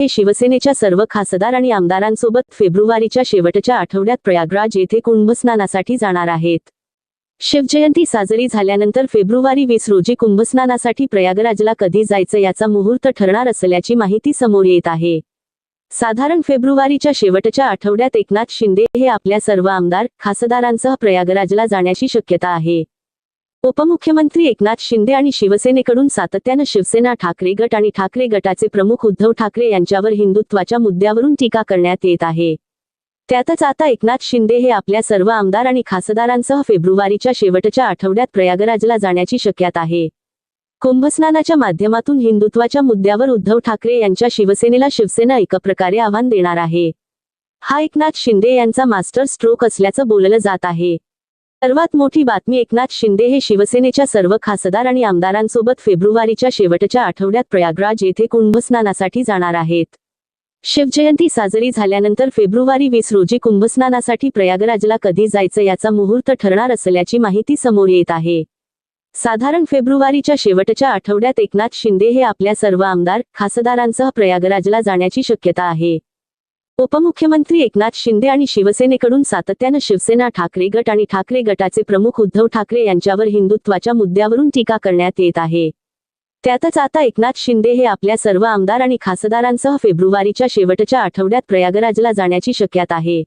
हे शिवसेनेच्या सर्व खासदार आणि आमदारांसोबत फेब्रुवारीच्या शेवटच्या आठवड्यात प्रयागराज येथे कुंभस्नानासाठी जाणार आहेत. शिवजयंती साजरी झाल्यानंतर फेब्रुवारी वीस रोजी कुंभस्नानासाठी प्रयागराजला कधी जायचं याचा मुहूर्त ठरणार असल्याची माहिती समोर येत आहे. साधारण फेब्रुवारीच्या शेवटच्या आठवड्यात एकनाथ शिंदे हे आपल्या सर्व आमदार खासदारांसह प्रयागराजला जाण्याची शक्यता आहे. उपमुख्यमंत्री एकनाथ शिंदे आणि शिवसेनेकडून सातत्यानं शिवसेना ठाकरे गट आणि ठाकरे गटाचे प्रमुख उद्धव ठाकरे यांच्यावर हिंदुत्वाच्या मुद्द्यावरून टीका करण्यात येत आहे. त्यातच आता एकनाथ शिंदे हे आपल्या सर्व आमदार आणि खासदारांसह फेब्रुवारीच्या शेवटच्या आठवड्यात प्रयागराजला जाण्याची शक्यता आहे. कुंभस्नानाच्या माध्यमातून हिंदुत्वाच्या मुद्द्यावर उद्धव ठाकरे यांच्या शिवसेनेला शिवसेना एका प्रकारे आव्हान देणार आहे. हा एकनाथ शिंदे यांचा मास्टर स्ट्रोक असल्याचं बोललं जात आहे. सर्वात मोठी बातमी एकनाथ शिंदे हे शिवसेनेच्या सर्व खासदार आणि आमदारांसोबत फेब्रुवारीच्या शेवटच्या आठवड्यात प्रयागराज येथे कुंभस्नानासाठी जाणार आहेत. शिवजयंती साजरी झाल्यानंतर फेब्रुवारी वीस रोजी कुंभस्नानासाठी प्रयागराजला कधी जायचं याचा मुहूर्त ठरणार असल्याची माहिती समोर येत आहे. साधारण फेब्रुवारीच्या शेवटच्या आठवड्यात एकनाथ शिंदे हे आपल्या सर्व आमदार खासदारांसह प्रयागराजला जाण्याची शक्यता आहे. उपमुख्यमंत्री एकनाथ शिंदे आणि शिवसेनेकडून सातत्यानं शिवसेना ठाकरे गट आणि ठाकरे गटाचे प्रमुख उद्धव ठाकरे यांच्यावर हिंदुत्वाच्या मुद्द्यावरून टीका करण्यात येत आहे. त्यातच आता एकनाथ शिंदे हे आपल्या सर्व आमदार आणि खासदारांसह फेब्रुवारीच्या शेवटच्या आठवड्यात प्रयागराजला जाण्याची शक्यता आहे.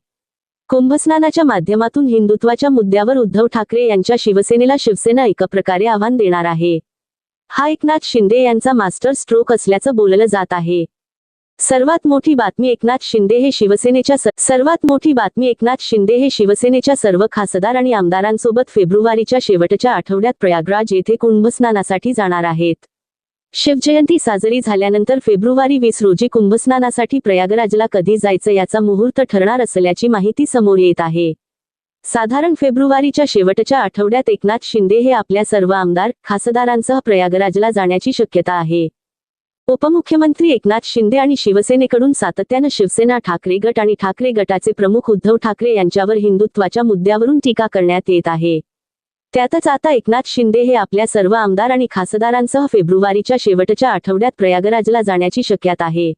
कुंभस्नानाच्या माध्यमातून हिंदुत्वाच्या मुद्द्यावर उद्धव ठाकरे यांच्या शिवसेनेला शिवसेना एका प्रकारे आव्हान देणार आहे. हा एकनाथ शिंदे यांचा मास्टर स्ट्रोक असल्याचं बोललं जात आहे. सर्वात मोठी बातमी एकनाथ शिंदे हे शिवसेनेच्या सर्वात मोठी बातमी एकनाथ शिंदे हे शिवसेनेच्या सर्व खासदार आणि आमदारांसोबत फेब्रुवारीच्या शेवटच्या आठवड्यात प्रयागराज येथे कुंभस्नानासाठी जाणार आहेत. शिवजयंती साजरी झाल्यानंतर फेब्रुवारी वीस रोजी कुंभस्नानासाठी प्रयागराजला कधी जायचं याचा मुहूर्त ठरणार असल्याची माहिती समोर येत आहे. साधारण फेब्रुवारीच्या शेवटच्या आठवड्यात एकनाथ शिंदे हे आपल्या सर्व आमदार खासदारांसह प्रयागराजला जाण्याची शक्यता आहे. उपमुख्यमंत्री एकनाथ शिंदे आणि शिवसेनेकडून सातत्यानं शिवसेना ठाकरे गट आणि ठाकरे गटाचे प्रमुख उद्धव ठाकरे यांच्यावर हिंदुत्वाच्या मुद्द्यावरून टीका करण्यात येत आहे. त्यातच आता एकनाथ शिंदे हे आपल्या सर्व आमदार आणि खासदारांसह फेब्रुवारीच्या शेवटच्या आठवड्यात प्रयागराजला जाण्याची शक्यता आहे.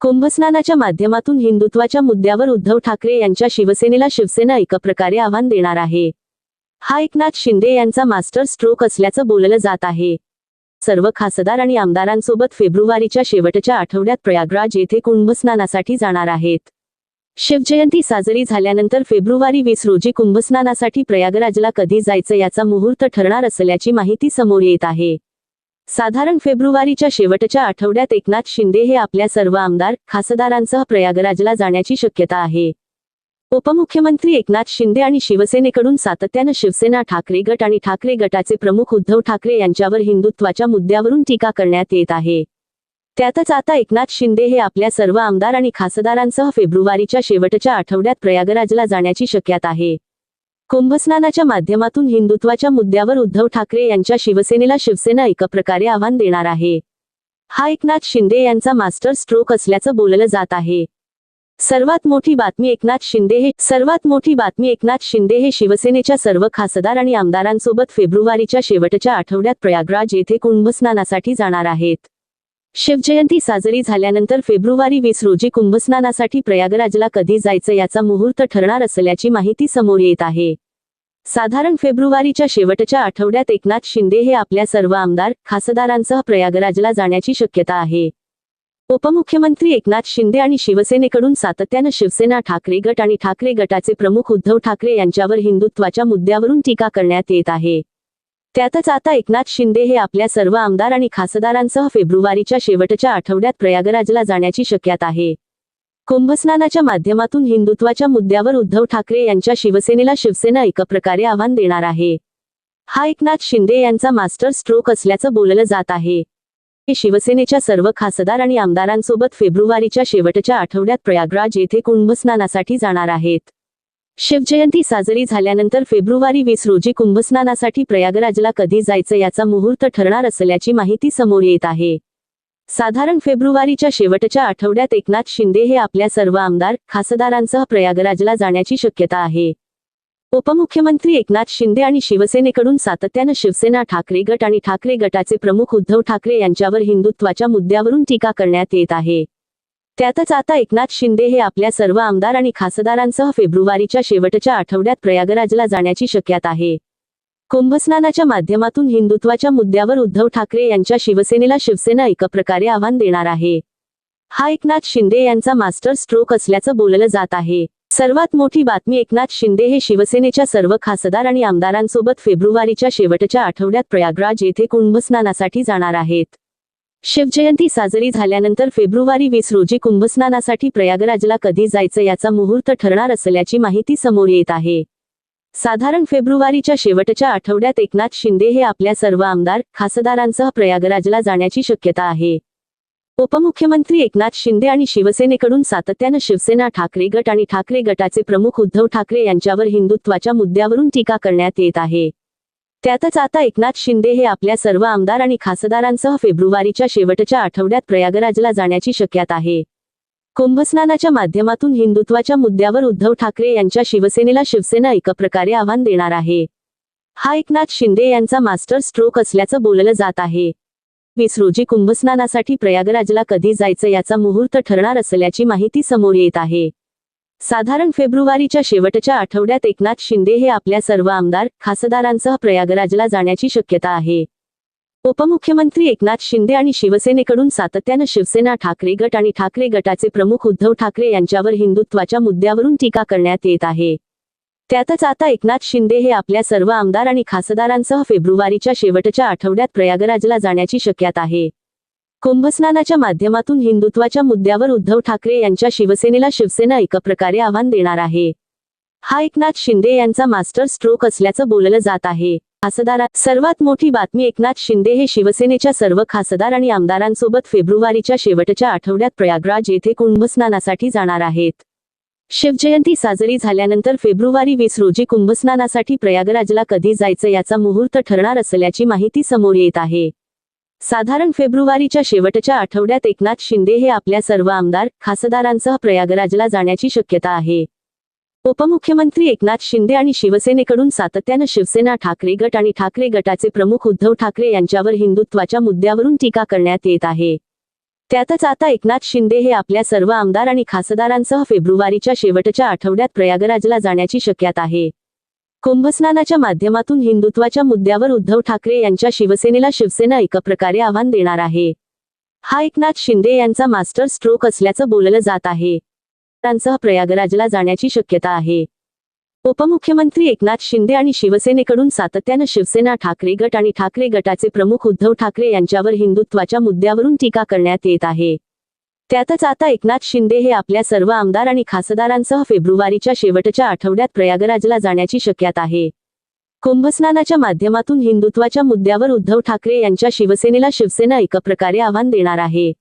कुंभस्नानाच्या माध्यमातून हिंदुत्वाच्या मुद्द्यावर उद्धव ठाकरे यांच्या शिवसेनेला शिवसेना एका प्रकारे आव्हान देणार आहे. हा एकनाथ शिंदे यांचा मास्टर स्ट्रोक असल्याचं बोललं जात आहे. सर्व खासदार आणि आमदारांसोबत फेब्रुवारीच्या शेवटच्या आठवड्यात प्रयागराज येथे कुंभस्नानासाठी जाणार आहेत. शिवजयंती साजरी झाल्यानंतर फेब्रुवारी वीस रोजी कुंभस्नानासाठी प्रयागराजला कधी जायचं याचा मुहूर्त ठरणार असल्याची माहिती समोर येत आहे. साधारण फेब्रुवारीच्या शेवटच्या आठवड्यात एकनाथ शिंदे हे आपल्या सर्व आमदार खासदारांसह प्रयागराजला जाण्याची शक्यता आहे. उपमुख्यमंत्री एकनाथ शिंदे आणि शिवसेनेकडून सातत्यानं शिवसेना ठाकरे गट आणि ठाकरे गटाचे प्रमुख उद्धव ठाकरे यांच्यावर हिंदुत्वाच्या मुद्द्यावरून टीका करण्यात येत आहे. त्यातच आता एकनाथ शिंदे हे आपल्या सर्व आमदार आणि खासदारांसह फेब्रुवारीच्या शेवटच्या आठवड्यात प्रयागराजला जाण्याची शक्यता आहे. कुंभस्नानाच्या माध्यमातून हिंदुत्वाच्या मुद्द्यावर उद्धव ठाकरे यांच्या शिवसेनेला शिवसेना एका प्रकारे आव्हान देणार आहे. हा एकनाथ शिंदे यांचा मास्टर स्ट्रोक असल्याचं बोललं जात आहे. सर्वात मोठी बातमी एकनाथ शिंदे हे सर्वात मोठी बातमी एकनाथ शिंदे हे शिवसेनेच्या सर्व खासदार आणि आमदारांसोबत फेब्रुवारीच्या शेवटच्या आठवड्यात प्रयागराज येथे कुंभस्नानासाठी जाणार आहेत. शिवजयंती साजरी झाल्यानंतर फेब्रुवारी वीस रोजी कुंभस्नानासाठी प्रयागराजला कधी जायचं याचा मुहूर्त ठरणार असल्याची माहिती समोर येत आहे. साधारण फेब्रुवारीच्या शेवटच्या आठवड्यात एकनाथ शिंदे हे आपल्या सर्व आमदार खासदारांसह प्रयागराजला जाण्याची शक्यता आहे. उपमुख्यमंत्री एकनाथ शिंदे आणि शिवसेनेकडून सातत्यानं शिवसेना ठाकरे गट आणि ठाकरे गटाचे प्रमुख उद्धव ठाकरे यांच्यावर हिंदुत्वाच्या मुद्द्यावरून टीका करण्यात येत आहे. त्यातच आता एकनाथ शिंदे हे आपल्या सर्व आमदार आणि खासदारांसह फेब्रुवारीच्या शेवटच्या आठवड्यात प्रयागराजला जाण्याची शक्यता आहे. कुंभस्नानाच्या माध्यमातून हिंदुत्वाच्या मुद्द्यावर उद्धव ठाकरे यांच्या शिवसेनेला शिवसेना एका प्रकारे आव्हान देणार आहे. हा एकनाथ शिंदे यांचा मास्टर स्ट्रोक असल्याचं बोललं जात आहे. शिवसेनेच्या सर्व खासदार आणि आमदारांसोबत फेब्रुवारीच्या शेवटच्या आठवड्यात प्रयागराज येथे कुंभस्नानासाठी जाणार आहेत. शिवजयंती साजरी झाल्यानंतर फेब्रुवारी वीस रोजी कुंभस्नानासाठी प्रयागराजला कधी जायचं याचा मुहूर्त ठरणार असल्याची माहिती समोर येत आहे. साधारण फेब्रुवारीच्या शेवटच्या आठवड्यात एकनाथ शिंदे हे आपल्या सर्व आमदार खासदारांसह प्रयागराजला जाण्याची शक्यता आहे. उपमुख्यमंत्री एकनाथ शिंदे आणि शिवसेनेकडून सातत्यानं शिवसेना ठाकरे गट आणि ठाकरे गटाचे प्रमुख उद्धव ठाकरे यांच्यावर हिंदुत्वाच्या मुद्द्यावरून टीका करण्यात येत आहे. त्यातच आता एकनाथ शिंदे हे आपल्या सर्व आमदार आणि खासदारांसह फेब्रुवारीच्या शेवटच्या आठवड्यात प्रयागराजला जाण्याची शक्यता आहे. कुंभस्नानाच्या माध्यमातून हिंदुत्वाच्या मुद्द्यावर उद्धव ठाकरे यांच्या शिवसेनेला शिवसेना एका प्रकारे आव्हान देणार आहे. हा एकनाथ शिंदे यांचा मास्टर स्ट्रोक असल्याचं बोललं जात आहे. सर्वात मोठी बातमी एकनाथ शिंदे हे शिवसेनेच्या सर्व खासदार आणि आमदारांसोबत फेब्रुवारीच्या शेवटच्या आठवड्यात प्रयागराज येथे कुंभस्नानासाठी जाणार आहेत. शिवजयंती साजरी झाल्यानंतर फेब्रुवारी वीस रोजी कुंभस्नानासाठी प्रयागराजला कधी जायचं याचा मुहूर्त ठरणार असल्याची माहिती समोर येत आहे. साधारण फेब्रुवारीच्या शेवटच्या आठवड्यात एकनाथ शिंदे हे आपल्या सर्व आमदार खासदारांसह प्रयागराजला जाण्याची शक्यता आहे. उपमुख्यमंत्री एकनाथ शिंदे आणि शिवसेनेकडून सातत्यानं शिवसेना ठाकरे गट आणि ठाकरे गटाचे प्रमुख उद्धव ठाकरे यांच्यावर हिंदुत्वाच्या मुद्द्यावरून टीका करण्यात येत आहे. त्यातच आता एकनाथ शिंदे हे आपल्या सर्व आमदार आणि खासदारांसह फेब्रुवारीच्या शेवटच्या आठवड्यात प्रयागराजला जाण्याची शक्यता आहे. कुंभस्नानाच्या माध्यमातून हिंदुत्वाच्या मुद्द्यावर उद्धव ठाकरे यांच्या शिवसेनेला शिवसेना एका प्रकारे आव्हान देणार आहे. हा एकनाथ शिंदे यांचा मास्टर स्ट्रोक असल्याचं बोललं जात आहे. वीस रोजी कुंभस्नानासाठी प्रयागराजला कधी जायचं याचा मुहूर्त ठरणार असल्याची माहिती समोर येत आहे. साधारण फेब्रुवारीच्या शेवटच्या आठवड्यात एकनाथ शिंदे हे आपल्या सर्व आमदार खासदारांसह प्रयागराजला जाण्याची शक्यता आहे. उपमुख्यमंत्री एकनाथ शिंदे आणि शिवसेनेकडून सातत्यानं शिवसेना ठाकरे गट आणि ठाकरे गटाचे प्रमुख उद्धव ठाकरे यांच्यावर हिंदुत्वाच्या मुद्द्यावरून टीका करण्यात येत आहे. त्यातच आता एकनाथ शिंदे हे आपल्या सर्व आमदार आणि खासदारांसह फेब्रुवारीच्या शेवटच्या आठवड्यात प्रयागराजला जाण्याची शक्यता आहे. कुंभस्नानाच्या माध्यमातून हिंदुत्वाच्या मुद्द्यावर उद्धव ठाकरे यांच्या शिवसेनेला शिवसेना एका प्रकारे आव्हान देणार आहे. हा एकनाथ शिंदे यांचा मास्टर स्ट्रोक असल्याचं बोललं जात आहे. खासदारात सर्वात मोठी बातमी एकनाथ शिंदे हे शिवसेनेच्या सर्व खासदार आणि आमदारांसोबत फेब्रुवारीच्या शेवटच्या आठवड्यात प्रयागराज येथे कुंभस्नानासाठी जाणार आहेत. शिवजयंती साजरी झाल्यानंतर फेब्रुवारी वीस रोजी कुंभस्नानासाठी प्रयागराजला कधी जायचं याचा मुहूर्त ठरणार असल्याची माहिती समोर येत आहे. साधारण फेब्रुवारीच्या शेवटच्या आठवड्यात एकनाथ शिंदे हे आपल्या सर्व आमदार खासदारांसह प्रयागराजला जाण्याची शक्यता आहे. उपमुख्यमंत्री एकनाथ शिंदे आणि शिवसेनेकडून सातत्यानं शिवसेना ठाकरे गट आणि ठाकरे गटाचे प्रमुख उद्धव ठाकरे यांच्यावर हिंदुत्वाच्या मुद्द्यावरून टीका करण्यात येत आहे. त्यातच आता एकनाथ शिंदे हे आपल्या सर्व आमदार आणि खासदारांसह फेब्रुवारीच्या शेवटच्या आठवड्यात प्रयागराजला जाण्याची शक्यता आहे. कुंभस्नानाच्या माध्यमातून हिंदुत्वाच्या मुद्द्यावर उद्धव ठाकरे यांच्या शिवसेनेला शिवसेना एका प्रकारे आव्हान देणार आहे. हा एकनाथ शिंदे यांचा मास्टर स्ट्रोक असल्याचं बोललं जात आहे. त्यांसह प्रयागराजला जाण्याची शक्यता आहे. उपमुख्यमंत्री एकनाथ शिंदे आणि शिवसेनेकडून सातत्यानं शिवसेना ठाकरे गट आणि ठाकरे गटाचे प्रमुख उद्धव ठाकरे यांच्यावर हिंदुत्वाच्या मुद्द्यावरून टीका करण्यात येत आहे. त्यातच आता एकनाथ शिंदे हे आपल्या सर्व आमदार आणि खासदारांसह फेब्रुवारीच्या शेवटच्या आठवड्यात प्रयागराजला जाण्याची शक्यता आहे. कुंभस्नानाच्या माध्यमातून हिंदुत्वाच्या मुद्द्यावर उद्धव ठाकरे यांच्या शिवसेनेला शिवसेना एकप्रकारे आव्हान देणार आहे.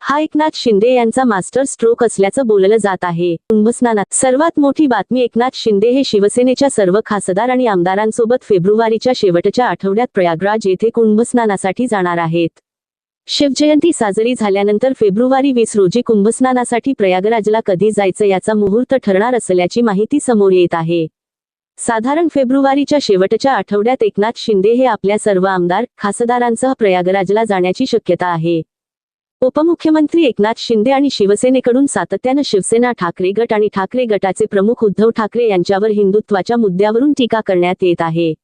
हा एकनाथ शिंदे यांचा मास्टर स्ट्रोक असल्याचं बोललं जात आहे. कुंभस्नानात सर्वात मोठी बातमी एकनाथ शिंदे हे शिवसेनेच्या सर्व खासदार आणि आमदारांसोबत फेब्रुवारीच्या शेवटच्या आठवड्यात प्रयागराज येथे कुंभस्नानासाठी जाणार आहेत. शिवजयंती साजरी झाल्यानंतर फेब्रुवारी वीस रोजी कुंभस्नानासाठी प्रयागराजला कधी जायचं याचा मुहूर्त ठरणार असल्याची माहिती समोर येत आहे. साधारण फेब्रुवारीच्या शेवटच्या आठवड्यात एकनाथ शिंदे हे आपल्या सर्व आमदार खासदारांसह प्रयागराजला जाण्याची शक्यता आहे. उपमुख्यमंत्री एकनाथ शिंदे आणि शिवसेनेकडून सातत्यानं शिवसेना ठाकरे गट आणि ठाकरे गटाचे प्रमुख उद्धव ठाकरे यांच्यावर हिंदुत्वाच्या मुद्द्यावरून टीका करण्यात येत आहे.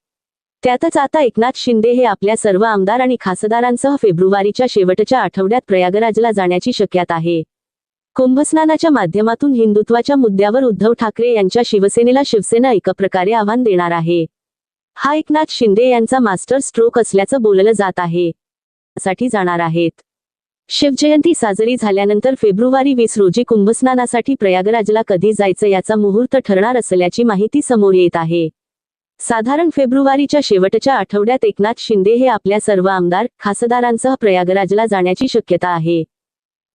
त्यातच आता एकनाथ शिंदे हे आपल्या सर्व आमदार आणि खासदारांसह फेब्रुवारीच्या शेवटच्या आठवड्यात प्रयागराजला जाण्याची शक्यता आहे. कुंभस्नानाच्या माध्यमातून हिंदुत्वाच्या मुद्द्यावर उद्धव ठाकरे यांच्या शिवसेनेला शिवसेना एका प्रकारे आव्हान देणार आहे. हा एकनाथ शिंदे यांचा मास्टर स्ट्रोक असल्याचं बोललं जात आहे. साठी जाणार आहेत. शिवजयंती साजरी झाल्यानंतर फेब्रुवारी वीस रोजी कुंभस्नानासाठी प्रयागराजला कधी जायचं याचा मुहूर्त ठरणार असल्याची माहिती समोर येत आहे. साधारण फेब्रुवारीच्या शेवटच्या आठवड्यात एकनाथ शिंदे हे आपल्या सर्व आमदार खासदारांसह प्रयागराजला जाण्याची शक्यता आहे.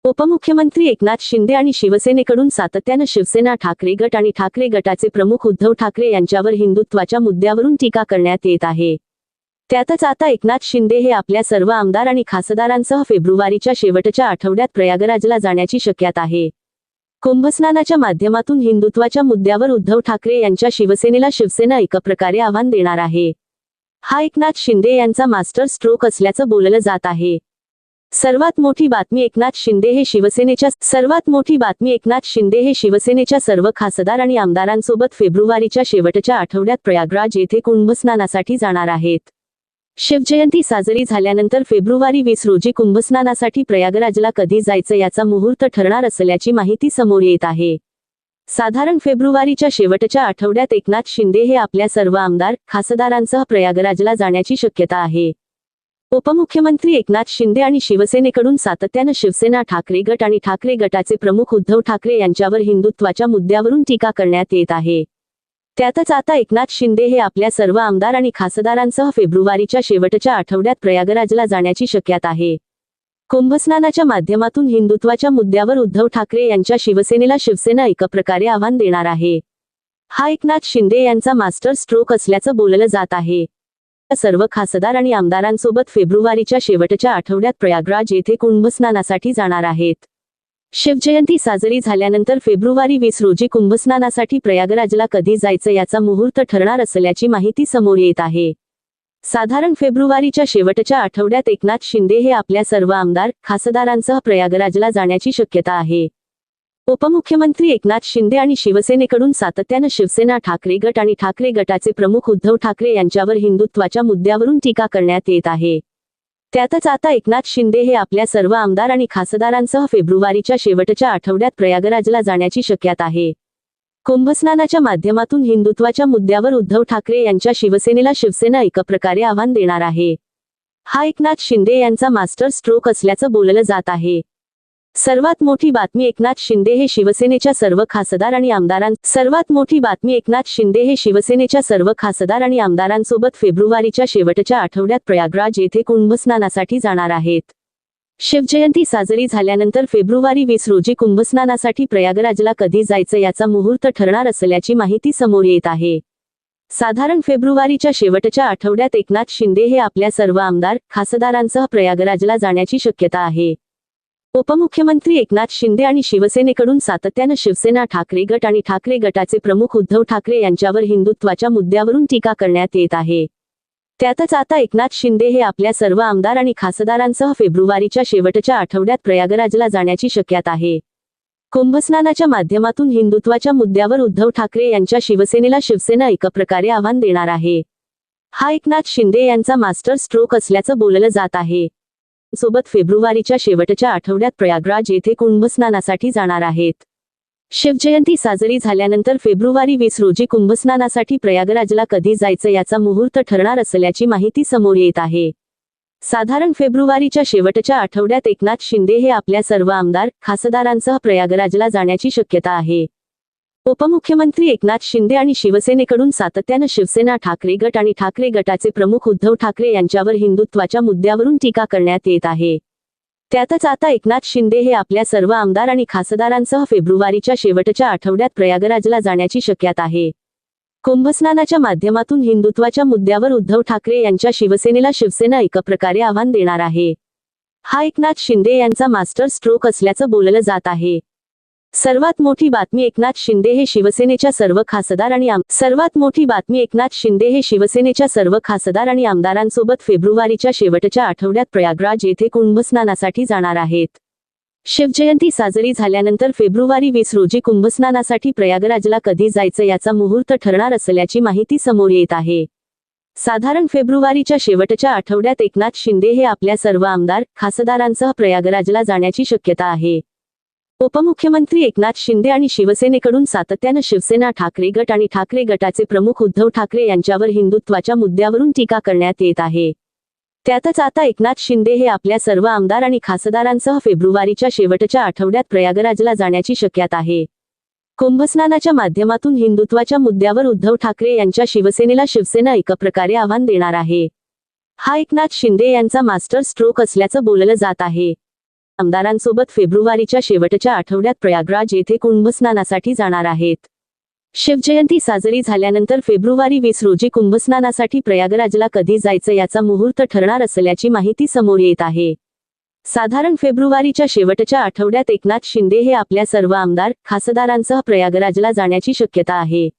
उपमुख्यमंत्री एकनाथ शिंदे आणि शिवसेनेकडून सातत्यानं शिवसेना ठाकरे गट आणि ठाकरे गटाचे प्रमुख उद्धव ठाकरे यांच्यावर हिंदुत्वाच्या मुद्द्यावरून टीका करण्यात येत आहे. त्यातच आता एकनाथ शिंदे हे आपल्या सर्व आमदार आणि खासदारांसह फेब्रुवारीच्या शेवटच्या आठवड्यात प्रयागराजला जाण्याची शक्यता आहे. कुंभस्नानाच्या माध्यमातून हिंदुत्वाच्या मुद्द्यावर उद्धव ठाकरे यांच्या शिवसेनेला शिवसेना एका प्रकारे आव्हान देणार आहे. हा एकनाथ शिंदे यांचा मास्टर स्ट्रोक असल्याचं बोललं जात आहे. सर्वात मोठी बातमी एकनाथ शिंदे हे शिवसेनेच्या सर्वात मोठी बातमी एकनाथ शिंदे हे शिवसेनेच्या सर्व खासदार आणि आमदारांसोबत फेब्रुवारीच्या शेवटच्या आठवड्यात प्रयागराज येथे कुंभस्नानासाठी जाणार आहेत. शिवजयंती साजरी झाल्यानंतर फेब्रुवारी वीस रोजी कुंभस्नानासाठी प्रयागराजला कधी जायचं याचा मुहूर्त ठरणार असल्याची माहिती समोर येत आहे. साधारण फेब्रुवारीच्या शेवटच्या आठवड्यात एकनाथ शिंदे हे आपल्या सर्व आमदार खासदारांसह प्रयागराजला जाण्याची शक्यता आहे. उपमुख्यमंत्री एकनाथ शिंदे आणि शिवसेनेकडून सातत्यानं शिवसेना ठाकरे गट आणि ठाकरे गटाचे प्रमुख उद्धव ठाकरे यांच्यावर हिंदुत्वाच्या मुद्द्यावरून टीका करण्यात येत आहे. त्यातच आता एकनाथ शिंदे हे आपल्या सर्व आमदार आणि खासदारांसह फेब्रुवारीच्या शेवटच्या आठवड्यात प्रयागराजला जाण्याची शक्यता आहे. कुंभस्नानाच्या माध्यमातून हिंदुत्वाच्या मुद्द्यावर उद्धव ठाकरे यांच्या शिवसेनेला शिवसेना एका प्रकारे आव्हान देणार आहे. हा एकनाथ शिंदे यांचा मास्टर स्ट्रोक असल्याचं बोललं जात आहे. सर्व खासदार आणि आमदारांसोबत फेब्रुवारीच्या शेवटच्या आठवड्यात प्रयागराज येथे कुंभस्नानासाठी जाणार आहेत. शिवजयंती साजरी झाल्यानंतर फेब्रुवारी वीस रोजी कुंभस्नानासाठी प्रयागराजला कधी जायचं याचा मुहूर्त ठरणार असल्याची माहिती समोर येत आहे. साधारण फेब्रुवारीच्या शेवटच्या आठवड्यात एकनाथ शिंदे हे आपल्या सर्व आमदार खासदारांसह प्रयागराजला जाण्याची शक्यता आहे. उपमुख्यमंत्री एकनाथ शिंदे आणि शिवसेनेकडून सातत्यानं शिवसेना ठाकरे गट आणि ठाकरे गटाचे प्रमुख उद्धव ठाकरे यांच्यावर हिंदुत्वाच्या मुद्द्यावरून टीका करण्यात येत आहे. त्यातच आता एकनाथ शिंदे हे आपल्या सर्व आमदार आणि खासदारांसह फेब्रुवारीच्या शेवटच्या आठवड्यात प्रयागराजला जाण्याची शक्यता आहे. कुंभस्नानाच्या माध्यमातून हिंदुत्वाच्या मुद्द्यावर उद्धव ठाकरे यांच्या शिवसेनेला शिवसेना एका प्रकारे आव्हान देणार आहे. हा एकनाथ शिंदे यांचा मास्टर स्ट्रोक असल्याचं बोललं जात आहे. सर्वात मोठी बातमी एकनाथ शिंदे हे शिवसेनेच्या सर्व खासदार आणि आमदारां सर्वात मोठी बातमी एकनाथ शिंदे हे शिवसेनेच्या सर्व खासदार आणि आमदारांसोबत फेब्रुवारीच्या शेवटच्या आठवड्यात प्रयागराज येथे कुंभस्नानासाठी जाणार आहेत. शिवजयंती साजरी झाल्यानंतर फेब्रुवारी वीस रोजी कुंभस्नानासाठी प्रयागराजला कधी जायचं याचा मुहूर्त ठरणार असल्याची माहिती समोर येत आहे. साधारण फेब्रुवारीच्या शेवटच्या आठवड्यात एकनाथ शिंदे हे आपल्या सर्व आमदार खासदारांसह प्रयागराजला जाण्याची शक्यता आहे. उपमुख्यमंत्री एकनाथ शिंदे आणि शिवसेनेकडून सातत्यानं शिवसेना ठाकरे गट आणि ठाकरे गटाचे प्रमुख उद्धव ठाकरे यांच्यावर हिंदुत्वाच्या मुद्द्यावरून टीका करण्यात येत आहे. त्यातच आता एकनाथ शिंदे हे आपल्या सर्व आमदार आणि खासदारांसह फेब्रुवारीच्या शेवटच्या आठवड्यात प्रयागराजला जाण्याची शक्यता आहे. कुंभस्नानाच्या माध्यमातून हिंदुत्वाच्या मुद्द्यावर उद्धव ठाकरे यांच्या शिवसेनेला शिवसेना एका प्रकारे आव्हान देणार आहे. हा एकनाथ शिंदे यांचा मास्टर स्ट्रोक असल्याचं बोललं जात आहे. सोबत फेब्रुवारीच्या शेवटच्या आठवड्यात प्रयागराज येथे कुंभस्नानासाठी जाणार आहेत. शिवजयंती साजरी झाल्यानंतर फेब्रुवारी वीस रोजी कुंभस्नानासाठी प्रयागराजला कधी जायचं याचा मुहूर्त ठरणार असल्याची माहिती समोर येत आहे. साधारण फेब्रुवारीच्या शेवटच्या आठवड्यात एकनाथ शिंदे हे आपल्या सर्व आमदार खासदारांसह प्रयागराजला जाण्याची शक्यता आहे. उपमुख्यमंत्री एकनाथ शिंदे आणि शिवसेनेकडून सातत्यानं शिवसेना ठाकरे गट आणि ठाकरे गटाचे प्रमुख उद्धव ठाकरे यांच्यावर हिंदुत्वाच्या मुद्द्यावरून टीका करण्यात येत आहे. त्यातच आता एकनाथ शिंदे हे आपल्या सर्व आमदार आणि खासदारांसह फेब्रुवारीच्या शेवटच्या आठवड्यात प्रयागराजला जाण्याची शक्यता आहे. कुंभस्नानाच्या माध्यमातून हिंदुत्वाच्या मुद्द्यावर उद्धव ठाकरे यांच्या शिवसेनेला शिवसेना एका प्रकारे आव्हान देणार आहे. हा एकनाथ शिंदे यांचा मास्टर स्ट्रोक असल्याचं बोललं जात आहे. सर्वात मोठी बातमी एकनाथ शिंदे हे शिवसेनेच्या सर्व खासदार आणि आम सर्वात मोठी बातमी एकनाथ शिंदे हे शिवसेनेच्या सर्व खासदार आणि आमदारांसोबत फेब्रुवारीच्या शेवटच्या आठवड्यात प्रयागराज येथे कुंभस्नानासाठी जाणार आहेत. शिवजयंती साजरी झाल्यानंतर फेब्रुवारी वीस रोजी कुंभस्नानासाठी प्रयागराजला कधी जायचं याचा मुहूर्त ठरणार असल्याची माहिती समोर येत आहे. साधारण फेब्रुवारीच्या शेवटच्या आठवड्यात एकनाथ शिंदे हे आपल्या सर्व आमदार खासदारांसह प्रयागराजला जाण्याची शक्यता आहे. उपमुख्यमंत्री एकनाथ शिंदे आणि शिवसेनेकडून सातत्यानं शिवसेना ठाकरे गट आणि ठाकरे गटाचे प्रमुख उद्धव ठाकरे यांच्यावर हिंदुत्वाच्या मुद्द्यावरून टीका करण्यात येत आहे. त्यातच आता एकनाथ शिंदे हे आपल्या सर्व आमदार आणि खासदारांसह फेब्रुवारीच्या शेवटच्या आठवड्यात प्रयागराजला जाण्याची शक्यता आहे. कुंभस्नानाच्या माध्यमातून हिंदुत्वाच्या मुद्द्यावर उद्धव ठाकरे यांच्या शिवसेनेला शिवसेना एका प्रकारे आव्हान देणार आहे. हा एकनाथ शिंदे यांचा मास्टर स्ट्रोक असल्याचं बोललं जात आहे. आमदारांसोबत फेब्रुवारीच्या शेवटच्या आठवड्यात प्रयागराज येथे कुंभस्नानासाठी जाणार आहेत. शिवजयंती साजरी झाल्यानंतर फेब्रुवारी वीस रोजी कुंभस्नानासाठी प्रयागराजला कधी जायचं याचा मुहूर्त ठरणार असल्याची माहिती समोर येत आहे. साधारण फेब्रुवारीच्या शेवटच्या आठवड्यात एकनाथ शिंदे हे आपल्या सर्व आमदार खासदारांसह प्रयागराजला जाण्याची शक्यता आहे.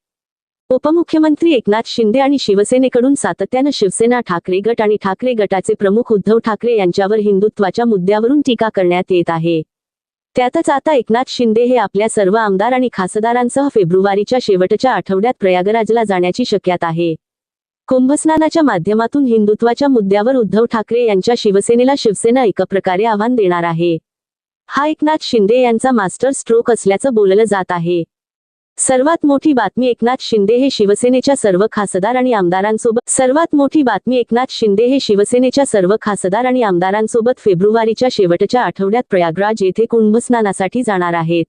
उपमुख्यमंत्री एकनाथ शिंदे आणि शिवसेनेकडून सातत्यानं शिवसेना ठाकरे गट आणि ठाकरे गटाचे प्रमुख उद्धव ठाकरे यांच्यावर हिंदुत्वाच्या मुद्द्यावरून टीका करण्यात येत आहे. त्यातच आता एकनाथ शिंदे हे आपल्या सर्व आमदार आणि खासदारांसह फेब्रुवारीच्या शेवटच्या आठवड्यात प्रयागराजला जाण्याची शक्यता आहे. कुंभस्नानाच्या माध्यमातून हिंदुत्वाच्या मुद्द्यावर उद्धव ठाकरे यांच्या शिवसेनेला शिवसेना एका प्रकारे आव्हान देणार आहे. हा एकनाथ शिंदे यांचा मास्टर स्ट्रोक असल्याचं बोललं जात आहे. सर्वात मोठी बातमी एकनाथ शिंदे हे शिवसेनेच्या सर्व खासदार आणि आमदारांसोबत सर्वात मोठी बातमी एकनाथ शिंदे हे शिवसेनेच्या सर्व खासदार आणि आमदारांसोबत फेब्रुवारीच्या शेवटच्या आठवड्यात प्रयागराज येथे कुंभस्नानासाठी जाणार आहेत.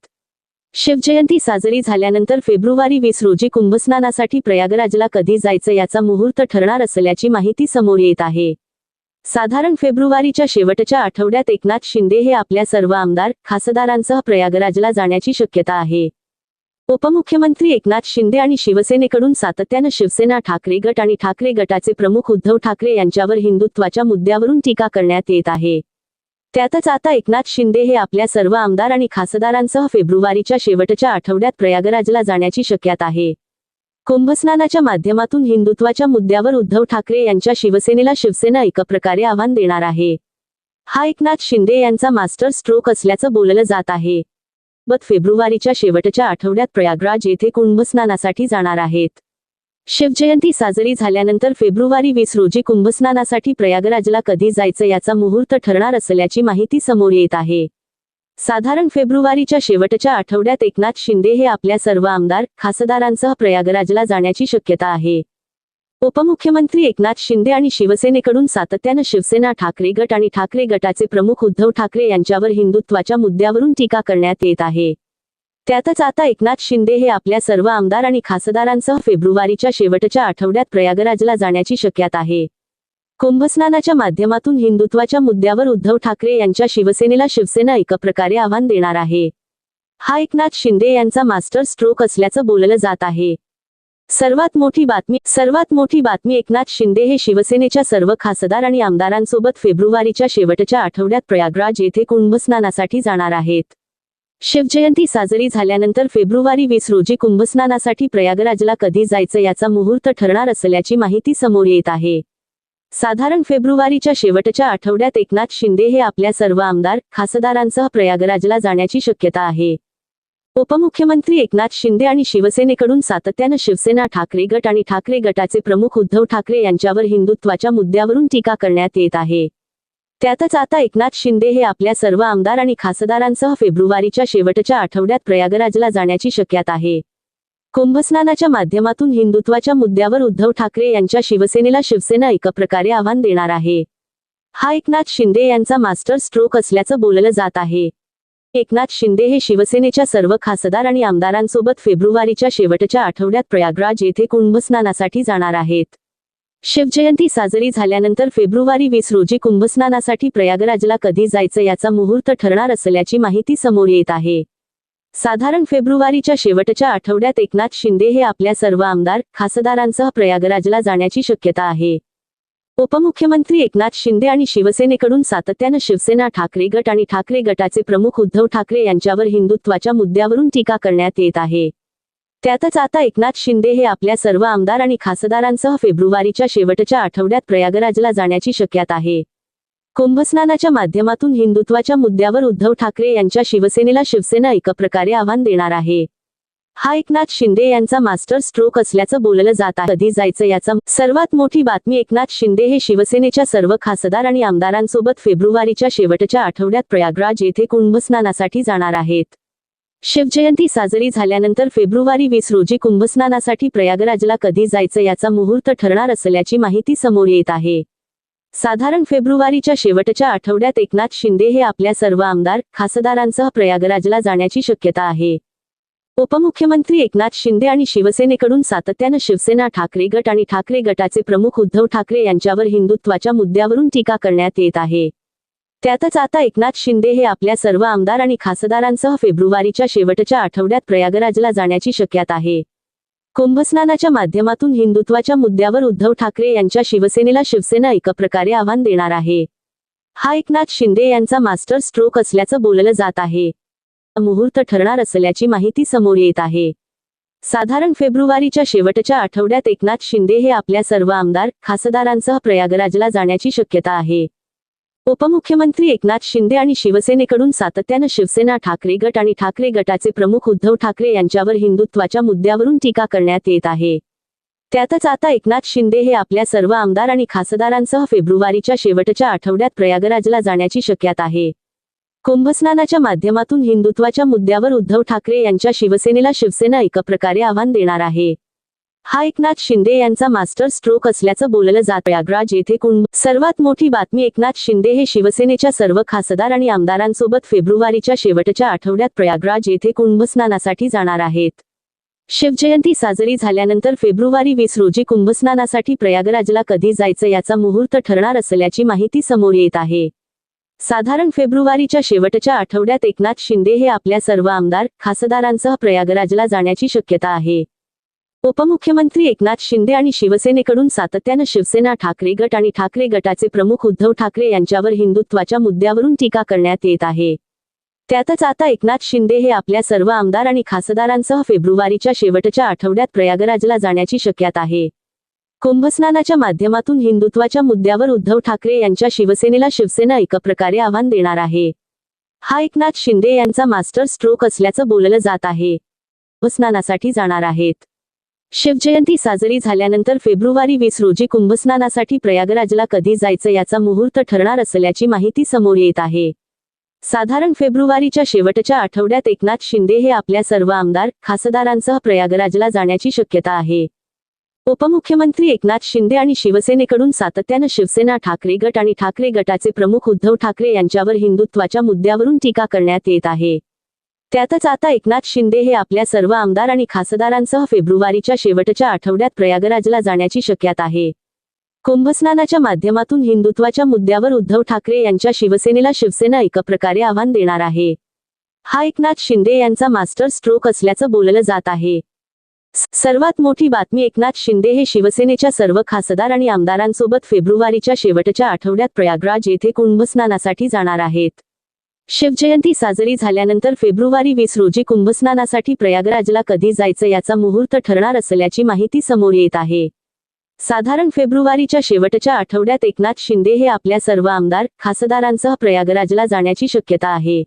शिवजयंती साजरी झाल्यानंतर फेब्रुवारी वीस रोजी कुंभस्नानासाठी प्रयागराजला कधी जायचं याचा मुहूर्त ठरणार असल्याची माहिती समोर येत आहे. साधारण फेब्रुवारीच्या शेवटच्या आठवड्यात एकनाथ शिंदे हे आपल्या सर्व आमदार खासदारांसह प्रयागराजला जाण्याची शक्यता आहे. उपमुख्यमंत्री एकनाथ शिंदे आणि शिवसेनेकडून सातत्यानं शिवसेना ठाकरे गट आणि ठाकरे गटाचे प्रमुख उद्धव ठाकरे यांच्यावर हिंदुत्वाच्या मुद्द्यावरून टीका करण्यात येत आहे. त्यातच आता एकनाथ शिंदे हे आपल्या सर्व आमदार आणि खासदारांसह फेब्रुवारीच्या शेवटच्या आठवड्यात प्रयागराजला जाण्याची शक्यता आहे. कुंभस्नानाच्या माध्यमातून हिंदुत्वाच्या मुद्द्यावर उद्धव ठाकरे यांच्या शिवसेनेला शिवसेना एका प्रकारे आव्हान देणार आहे. हा एकनाथ शिंदे यांचा मास्टर स्ट्रोक असल्याचं बोललं जात आहे. बत फेब्रुवारीच्या शेवटच्या आठवड्यात प्रयागराज येथे कुंभस्नानासाठी जाणार आहेत. शिवजयंती साजरी झाल्यानंतर फेब्रुवारी वीस रोजी कुंभस्नानासाठी प्रयागराजला कधी जायचं याचा मुहूर्त ठरणार असल्याची माहिती समोर येत आहे. साधारण फेब्रुवारीच्या शेवटच्या आठवड्यात एकनाथ शिंदे हे आपल्या सर्व आमदार खासदारांसह प्रयागराजला जाण्याची शक्यता आहे. उपमुख्यमंत्री एकनाथ शिंदे आणि शिवसेनेकडून सातत्यानं शिवसेना ठाकरे गट आणि ठाकरे गटाचे प्रमुख उद्धव ठाकरे यांच्यावर हिंदुत्वाच्या मुद्द्यावरून टीका करण्यात येत आहे. त्यातच आता एकनाथ शिंदे हे आपल्या सर्व आमदार आणि खासदारांसह फेब्रुवारीच्या शेवटच्या आठवड्यात प्रयागराजला जाण्याची शक्यता आहे. कुंभस्नानाच्या माध्यमातून हिंदुत्वाच्या मुद्द्यावर उद्धव ठाकरे यांच्या शिवसेनेला शिवसेना एका प्रकारे आव्हान देणार आहे. हा एकनाथ शिंदे यांचा मास्टर स्ट्रोक असल्याचं बोललं जात आहे. सर्वात मोठी बातमी सर्वात मोठी बातमी एकनाथ शिंदे हे शिवसेनेच्या सर्व खासदार आणि आमदारांसोबत फेब्रुवारीच्या शेवटच्या आठवड्यात प्रयागराज येथे कुंभस्नानासाठी जाणार आहेत. शिवजयंती साजरी झाल्यानंतर फेब्रुवारी वीस रोजी कुंभस्नानासाठी प्रयागराजला कधी जायचं याचा मुहूर्त ठरणार असल्याची माहिती समोर येत आहे. साधारण फेब्रुवारीच्या शेवटच्या आठवड्यात एकनाथ शिंदे हे आपल्या सर्व आमदार खासदारांसह प्रयागराजला जाण्याची शक्यता आहे. उपमुख्यमंत्री एकनाथ शिंदे आणि शिवसेनेकडून सातत्यानं शिवसेना ठाकरे गट आणि ठाकरे गटाचे प्रमुख उद्धव ठाकरे यांच्यावर हिंदुत्वाच्या मुद्द्यावरून टीका करण्यात येत आहे. त्यातच आता एकनाथ शिंदे हे आपल्या सर्व आमदार आणि खासदारांसह फेब्रुवारीच्या शेवटच्या आठवड्यात प्रयागराजला जाण्याची शक्यता आहे. कुंभस्नानाच्या माध्यमातून हिंदुत्वाच्या मुद्द्यावर उद्धव ठाकरे यांच्या शिवसेनेला शिवसेना एकप्रकारे आव्हान देणार आहे. हा एकनाथ शिंदे यांचा मास्टर स्ट्रोक असल्याचं बोललं जात आहे. एकनाथ शिंदे हे शिवसेनेच्या सर्व खासदार आणि आमदारांसोबत फेब्रुवारीच्या शेवटच्या आठवड्यात प्रयागराज येथे कुंभस्नानासाठी जाणार आहेत. शिवजयंती साजरी झाल्यानंतर फेब्रुवारी वीस रोजी कुंभस्नानासाठी प्रयागराजला कधी जायचं याचा मुहूर्त ठरणार असल्याची माहिती समोर येत आहे. साधारण फेब्रुवारीच्या शेवटच्या आठवड्यात एकनाथ शिंदे हे आपल्या सर्व आमदार खासदारांसह प्रयागराजला जाण्याची शक्यता आहे. उपमुख्यमंत्री एकनाथ शिंदे आणि शिवसेनेकडून सातत्यानं शिवसेना ठाकरे गट आणि ठाकरे गटाचे प्रमुख उद्धव ठाकरे यांच्यावर हिंदुत्वाच्या मुद्द्यावरून टीका करण्यात येत आहे. त्यातच आता एकनाथ शिंदे हे आपल्या सर्व आमदार आणि खासदारांसह फेब्रुवारीच्या शेवटच्या आठवड्यात प्रयागराजला जाण्याची शक्यता आहे. कुंभस्नानाच्या माध्यमातून हिंदुत्वाच्या मुद्द्यावर उद्धव ठाकरे यांच्या शिवसेनेला शिवसेना एकप्रकारे आव्हान देणार आहे. हा एकनाथ शिंदे यांचा मास्टर स्ट्रोक असल्याचं बोललं जात आहे. कधी जायचं याचा सर्वात मोठी बातमी एकनाथ शिंदे हे शिवसेनेच्या सर्व खासदार आणि आमदारांसोबत फेब्रुवारीच्या शेवटच्या आठवड्यात प्रयागराज येथे कुंभस्नानासाठी जाणार आहेत. शिवजयंती साजरी झाल्यानंतर फेब्रुवारी वीस रोजी कुंभस्नानासाठी प्रयागराजला कधी जायचं याचा मुहूर्त ठरणार असल्याची माहिती समोर येत आहे. साधारण फेब्रुवारीच्या शेवटच्या आठवड्यात एकनाथ शिंदे हे आपल्या सर्व आमदार खासदारांसह प्रयागराजला जाण्याची शक्यता आहे. उपमुख्यमंत्री एकनाथ शिंदे आणि शिवसेनेकडून सातत्यानं शिवसेना ठाकरे गट आणि ठाकरे गटाचे प्रमुख उद्धव ठाकरे यांच्यावर हिंदुत्वाच्या मुद्द्यावरून टीका करण्यात येत आहे. त्यातच आता एकनाथ शिंदे हे आपल्या सर्व आमदार आणि खासदारांसह फेब्रुवारीच्या शेवटच्या आठवड्यात प्रयागराजला जाण्याची शक्यता आहे. कुंभस्नानाच्या माध्यमातून हिंदुत्वाच्या मुद्द्यावर उद्धव ठाकरे यांच्या शिवसेनेला शिवसेना एका प्रकारे आव्हान देणार आहे. हा एकनाथ शिंदे यांचा मास्टर स्ट्रोक असल्याचं बोललं जात आहे. मुहूर्त ठरणार असल्याची माहिती समोर येत आहे. साधारण फेब्रुवारीच्या शेवटच्या आठवड्यात एकनाथ शिंदे हे आपल्या सर्व आमदार खासदारांसह प्रयागराजला जाण्याची शक्यता आहे. उपमुख्यमंत्री एकनाथ शिंदे आणि शिवसेनेकडून सातत्यानं शिवसेना ठाकरे गट आणि ठाकरे गटाचे प्रमुख उद्धव ठाकरे यांच्यावर हिंदुत्वाच्या मुद्द्यावरून टीका करण्यात येत आहे. त्यातच आता एकनाथ शिंदे हे आपल्या सर्व आमदार आणि खासदारांसह फेब्रुवारीच्या शेवटच्या आठवड्यात प्रयागराजला जाण्याची शक्यता आहे. कुंभस्नानाच्या माध्यमातून हिंदुत्वाच्या मुद्द्यावर उद्धव ठाकरे यांच्या शिवसेनेला शिवसेना एकप्रकारे आव्हान देणार आहे. हा एकनाथ शिंदे यांचा मास्टर स्ट्रोक असल्याचं बोललं जात. प्रयागराज येथे कुंभ सर्वात मोठी बातमी एकनाथ शिंदे हे शिवसेनेच्या सर्व खासदार आणि आमदारांसोबत फेब्रुवारीच्या शेवटच्या आठवड्यात प्रयागराज येथे कुंभस्नानासाठी जाणार आहेत. शिवजयंती साजरी झाल्यानंतर फेब्रुवारी वीस रोजी कुंभस्नानासाठी प्रयागराजला कधी जायचं याचा मुहूर्त ठरणार असल्याची माहिती समोर येत आहे. साधारण फेब्रुवारीच्या शेवटच्या आठवड्यात एकनाथ शिंदे हे आपल्या सर्व आमदार खासदारांसह प्रयागराजला जाण्याची शक्यता आहे. उपमुख्यमंत्री एकनाथ शिंदे आणि शिवसेनेकडून सातत्यानं शिवसेना ठाकरे गट आणि ठाकरे गटाचे प्रमुख उद्धव ठाकरे यांच्यावर हिंदुत्वाच्या मुद्द्यावरून टीका करण्यात येत आहे. त्यातच आता एकनाथ शिंदे हे आपल्या सर्व आमदार आणि खासदारांसह फेब्रुवारीच्या शेवटच्या आठवड्यात प्रयागराजला जाण्याची शक्यता आहे. कुंभस्नानाच्या माध्यमातून हिंदुत्वाच्या मुद्द्यावर उद्धव ठाकरे यांच्या शिवसेनेला शिवसेना एकप्रकारे आव्हान देणार आहे. हा एकनाथ शिंदे यांचा मास्टर स्ट्रोक असल्याचं बोललं जात आहे. कुंभस्नानासाठी जाणार आहेत. शिवजयंती साजरी झाल्यानंतर फेब्रुवारी वीस रोजी कुंभस्नानासाठी प्रयागराजला कधी जायचं याचा मुहूर्त ठरणार असल्याची माहिती समोर येत आहे. साधारण फेब्रुवारीच्या शेवटच्या आठवड्यात एकनाथ शिंदे हे आपल्या सर्व आमदार खासदारांसह प्रयागराजला जाण्याची शक्यता आहे. उपमुख्यमंत्री एकनाथ शिंदे आणि शिवसेनेकडून सातत्यानं शिवसेना ठाकरे गट आणि ठाकरे गटाचे प्रमुख उद्धव ठाकरे यांच्यावर हिंदुत्वाच्या मुद्द्यावरून टीका करण्यात येत आहे. त्यातच आता एकनाथ शिंदे हे आपल्या सर्व आमदार आणि खासदारांसह फेब्रुवारीच्या शेवटच्या आठवड्यात प्रयागराजला जाण्याची शक्यता आहे. कुंभस्नानाच्या माध्यमातून हिंदुत्वाच्या मुद्द्यावर उद्धव ठाकरे यांच्या शिवसेनेला शिवसेना एकप्रकारे आव्हान देणार आहे. हा एकनाथ शिंदे यांचा मास्टर स्ट्रोक असल्याचं बोललं जात आहे. सर्वात मोठी बातमी एकनाथ शिंदे हे शिवसेनेच्या सर्व खासदार आणि आमदारांसोबत फेब्रुवारीच्या शेवटच्या आठवड्यात प्रयागराज येथे कुंभस्नानासाठी जाणार आहेत. शिवजयंती साजरी झाल्यानंतर फेब्रुवारी वीस रोजी कुंभस्नानासाठी प्रयागराजला कधी जायचं याचा मुहूर्त ठरणार असल्याची माहिती समोर येत आहे. साधारण फेब्रुवारीच्या शेवटच्या आठवड्यात एकनाथ शिंदे हे आपल्या सर्व आमदार खासदारांसह प्रयागराजला जाण्याची शक्यता आहे.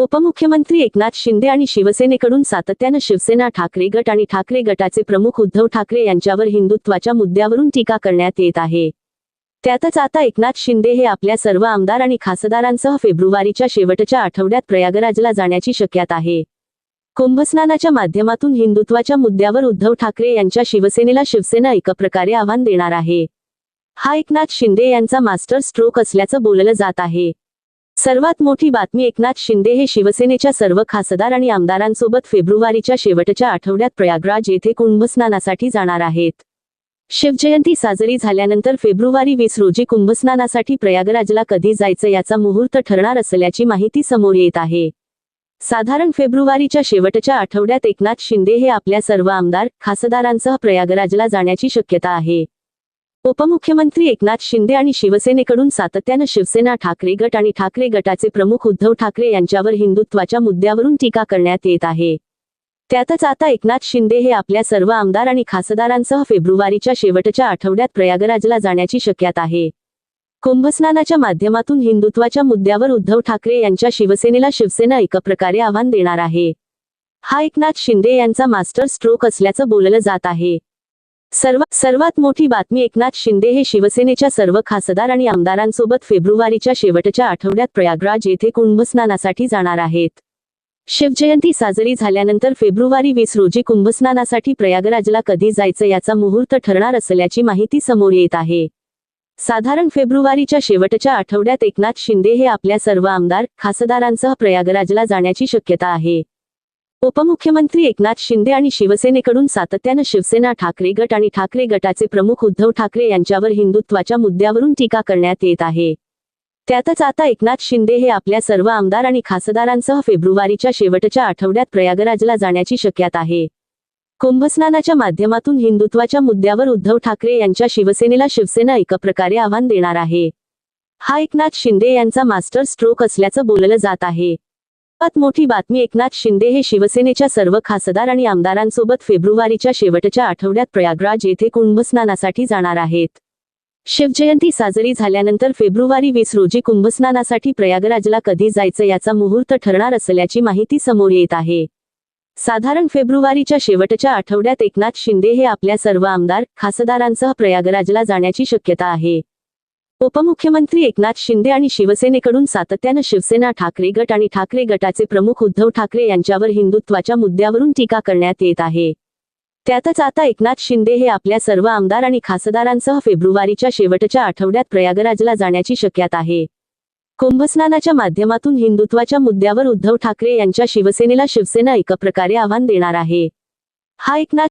उपमुख्यमंत्री एकनाथ शिंदे आणि शिवसेनेकडून सातत्यानं शिवसेना ठाकरे गट आणि ठाकरे गटाचे प्रमुख उद्धव ठाकरे यांच्यावर हिंदुत्वाच्या मुद्द्यावरून टीका करण्यात येत आहे. त्यातच आता एकनाथ शिंदे हे आपल्या सर्व आमदार आणि खासदारांसह फेब्रुवारीच्या शेवटच्या आठवड्यात प्रयागराजला जाण्याची शक्यता आहे. कुंभस्नानाच्या माध्यमातून हिंदुत्वाच्या मुद्द्यावर उद्धव ठाकरे यांच्या शिवसेनेला शिवसेना एकप्रकारे आव्हान देणार आहे. हा एकनाथ शिंदे यांचा मास्टर स्ट्रोक असल्याचं बोललं जात आहे. सर्वात मोठी बातमी एकनाथ शिंदे हे शिवसेनेच्या सर्व खासदार आणि आमदारांसोबत फेब्रुवारीच्या शेवटच्या आठवड्यात प्रयागराज येथे कुंभस्नानासाठी जाणार आहेत. शिवजयंती साजरी झाल्यानंतर फेब्रुवारी वीस रोजी कुंभस्नानासाठी प्रयागराजला कधी जायचं याचा मुहूर्त ठरणार असल्याची माहिती समोर येत आहे. साधारण फेब्रुवारीच्या शेवटच्या आठवड्यात एकनाथ शिंदे हे आपल्या सर्व आमदार खासदारांसह प्रयागराजला जाण्याची शक्यता आहे. उपमुख्यमंत्री एकनाथ शिंदे आणि शिवसेनेकडून सातत्यानं शिवसेना ठाकरे गट आणि ठाकरे गटाचे प्रमुख उद्धव ठाकरे यांच्यावर हिंदुत्वाच्या मुद्द्यावरून टीका करण्यात येत आहे. त्यातच आता एकनाथ शिंदे हे आपल्या सर्व आमदार आणि खासदारांसह फेब्रुवारीच्या शेवटच्या आठवड्यात प्रयागराजला जाण्याची शक्यता आहे. कुंभस्नानाच्या माध्यमातून हिंदुत्वाच्या मुद्द्यावर उद्धव ठाकरे यांच्या शिवसेनेला शिवसेना एकप्रकारे आव्हान देणार आहे. हा एकनाथ शिंदे यांचा मास्टर स्ट्रोक असल्याचं बोललं जात आहे. सर्व सर्वात मोठी बातमी एकनाथ शिंदे हे शिवसेनेच्या सर्व खासदार आणि आमदारांसोबत फेब्रुवारीच्या शेवटच्या आठवड्यात प्रयागराज येथे कुंभस्नानासाठी जाणार आहेत. शिवजयंती साजरी झाल्यानंतर फेब्रुवारी वीस रोजी कुंभस्नानासाठी प्रयागराजला कधी जायचं याचा मुहूर्त ठरणार असल्याची माहिती समोर येत आहे. साधारण फेब्रुवारीच्या शेवटच्या आठवड्यात एकनाथ शिंदे हे आपल्या सर्व आमदार खासदारांसह प्रयागराजला जाण्याची शक्यता आहे. उपमुख्यमंत्री एकनाथ शिंदे आणि शिवसेनेकडून सातत्यानं शिवसेना ठाकरे गट आणि ठाकरे गटाचे प्रमुख उद्धव ठाकरे यांच्यावर हिंदुत्वाच्या मुद्द्यावरून टीका करण्यात येत आहे. त्यातच आता एकनाथ शिंदे हे आपल्या सर्व आमदार आणि खासदारांसह फेब्रुवारीच्या शेवटच्या आठवड्यात प्रयागराजला जाण्याची शक्यता आहे. कुंभस्नानाच्या माध्यमातून हिंदुत्वाच्या मुद्द्यावर उद्धव ठाकरे यांच्या शिवसेनेला शिवसेना एकप्रकारे आव्हान देणार आहे. हा एकनाथ शिंदे यांचा मास्टर स्ट्रोक असल्याचं बोललं जात आहे. सर्वात मोठी बातमी एकनाथ शिंदे हे शिवसेनेच्या सर्व खासदार आणि आमदारांसोबत फेब्रुवारीच्या शेवटच्या आठवड्यात प्रयागराज येथे कुंभस्नानासाठी जाणार आहेत. शिवजयंती साजरी झाल्यानंतर फेब्रुवारी वीस रोजी कुंभस्नानासाठी प्रयागराजला कधी जायचं याचा मुहूर्त ठरणार असल्याची माहिती समोर येत आहे. साधारण फेब्रुवारीच्या शेवटच्या आठवड्यात एकनाथ शिंदे हे आपल्या सर्व आमदार खासदारांसह प्रयागराजला जाण्याची शक्यता आहे. उपमुख्यमंत्री एकनाथ शिंदे आणि शिवसेनेकडून सातत्यानं शिवसेना ठाकरे गट आणि ठाकरे गटाचे प्रमुख उद्धव ठाकरे यांच्यावर हिंदुत्वाच्या मुद्द्यावरून टीका करण्यात येत आहे. त्यातच आता एकनाथ शिंदे हे आपल्या सर्व आमदार आणि खासदारांसह फेब्रुवारीच्या शेवटच्या आठवड्यात प्रयागराजला जाण्याची शक्यता आहे. कुंभस्नानाच्या माध्यमातून हिंदुत्वाच्या मुद्द्यावर उद्धव ठाकरे यांच्या शिवसेनेला शिवसेना एकप्रकारे आव्हान देणार आहे. हा एकनाथ